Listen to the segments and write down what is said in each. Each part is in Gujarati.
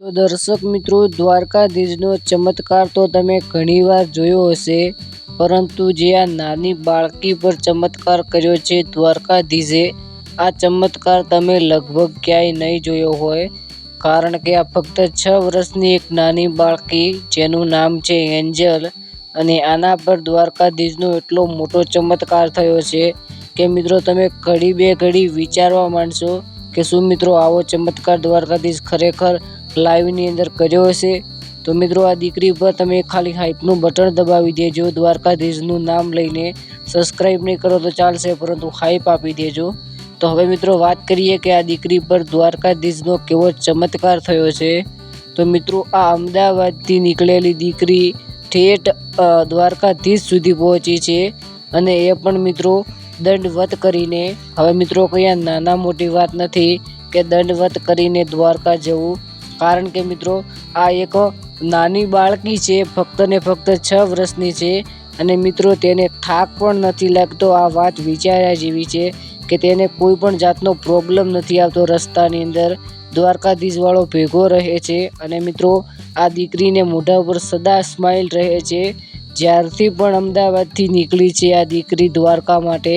તો દર્શક મિત્રો, દ્વારકાધીશનો ચમત્કાર તો તમે ઘણીવાર જોયો હશે, પરંતુ જે આ નાની બાળકી પર ચમત્કાર કર્યો છે, દ્વારકાધીશે, આ ચમત્કાર તમે લગભગ ક્યાંય નહીં જોયો હોય, કારણ કે આ ફક્ત છ વર્ષની એક નાની બાળકી, જેનું નામ છે એન્જલ, અને આના પર દ્વારકાધીશનો એટલો મોટો ચમત્કાર થયો છે, કે મિત્રો તમે ઘડી બે ઘડી વિચારવા માંડશો, કે શું મિત્રો આવો ચમત્કાર દ્વારકાધીશ ખરેખર લાઈવની અંદર કર્યો હશે. તો મિત્રો, આ દીકરી પર તમે ખાલી હાઇપનું બટન દબાવી દેજો, દ્વારકાધીશનું નામ લઈને સબસ્ક્રાઈબ નહીં કરો તો ચાલશે, પરંતુ હાઇપ આપી દેજો. તો હવે મિત્રો, વાત કરીએ કે આ દીકરી પર દ્વારકાધીશનો કેવો ચમત્કાર થયો છે. તો મિત્રો, આ અમદાવાદથી નીકળેલી દીકરી ઠેઠ દ્વારકાધીશ સુધી પહોંચી છે. અને એ પણ મિત્રો, દંડવત કરીને, હવે મિત્રો, કોઈ નાના મોટી વાત નથી કે દંડવત કરીને દ્વારકા જવું કારણ કે મિત્રો, આ એક નાની બાળકી છે, ફક્ત ને ફક્ત છ વર્ષની છે અને મિત્રો તેને થાક પણ નથી લાગતો. આ વાત વિચાર્યા જેવી છે કે તેને કોઈ પણ જાતનો પ્રોબ્લેમ નથી આવતો. રસ્તાની અંદર દ્વારકાધીશવાળો ભેગો રહે છે અને મિત્રો, આ દીકરીને મોઢા ઉપર સદા સ્માઇલ રહે છે. જ્યારથી પણ અમદાવાદથી નીકળી છે આ દીકરી દ્વારકા માટે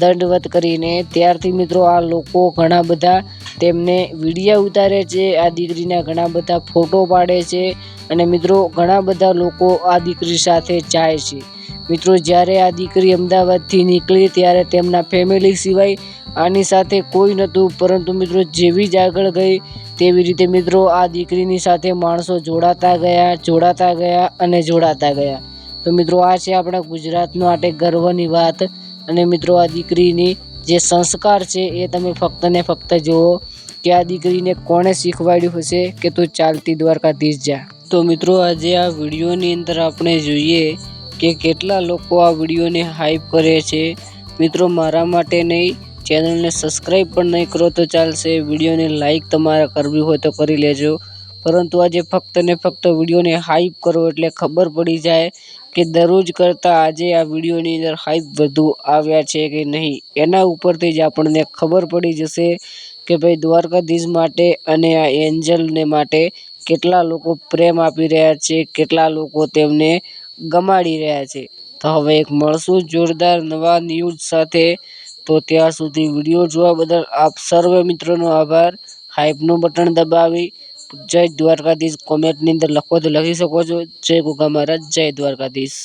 દંડવત કરીને. ત્યારથી મિત્રો આ લોકો ઘણા બધા તેમને વિડીયા ઉતારે છે, આ દીકરીના ઘણા બધા ફોટો પાડે છે અને મિત્રો ઘણા બધા લોકો આ દીકરી સાથે જાય છે. મિત્રો જ્યારે આ દીકરી અમદાવાદથી નીકળી ત્યારે તેમના ફેમિલી સિવાય આની સાથે કોઈ નહોતું, પરંતુ મિત્રો જેવી જ આગળ ગઈ તેવી રીતે મિત્રો આ દીકરીની સાથે માણસો જોડાતા ગયા જોડાતા ગયા અને જોડાતા ગયા. તો મિત્રો આ છે આપણા ગુજરાતનો આટે ગર્વની વાત. અને મિત્રો આ દીકરીની જે સંસ્કાર છે એ તમે ફક્ત ને ફક્ત જુઓ કે આ દીકરીને કોણે શીખવાડ્યું હશે કે તું ચાલતી દ્વારકાધીશ જા. તો મિત્રો આજે આ વિડીયોની અંદર આપણે જોઈએ કે કેટલા લોકો આ વિડીયોને હાઈપ કરે છે. મિત્રો મારા માટે નહીં ચેનલને સબસ્ક્રાઈબ પણ નહીં કરો તો ચાલશે. વિડીયોને લાઈક તમારે કરવી હોય તો કરી લેજો. પરંતુ આજે ફક્ત ને ફક્ત વિડીયોને હાઈપ કરો એટલે ખબર પડી જાય કે દરરોજ કરતાં આજે આ વિડીયોની અંદર હાઈપ વધુ આવ્યા છે કે નહીં. એના ઉપરથી જ આપણને ખબર પડી જશે કે ભાઈ દ્વારકાધીશ માટે અને આ એન્જલને માટે કેટલા લોકો પ્રેમ આપી રહ્યા છે, કેટલા લોકો તેમને ગમાડી રહ્યા છે. તો હવે એક મળશું જોરદાર નવા ન્યૂઝ સાથે. તો ત્યાં સુધી વીડિયો જોવા બદલ આપ સર્વે મિત્રોનો આભાર. હાઈપનું બટન દબાવી. જય દ્વારકાધીશ. કોમેન્ટની અંદર લખો તો લખી શકો છો. જય ગોગા મહારાજ જય દ્વારકાધીશ.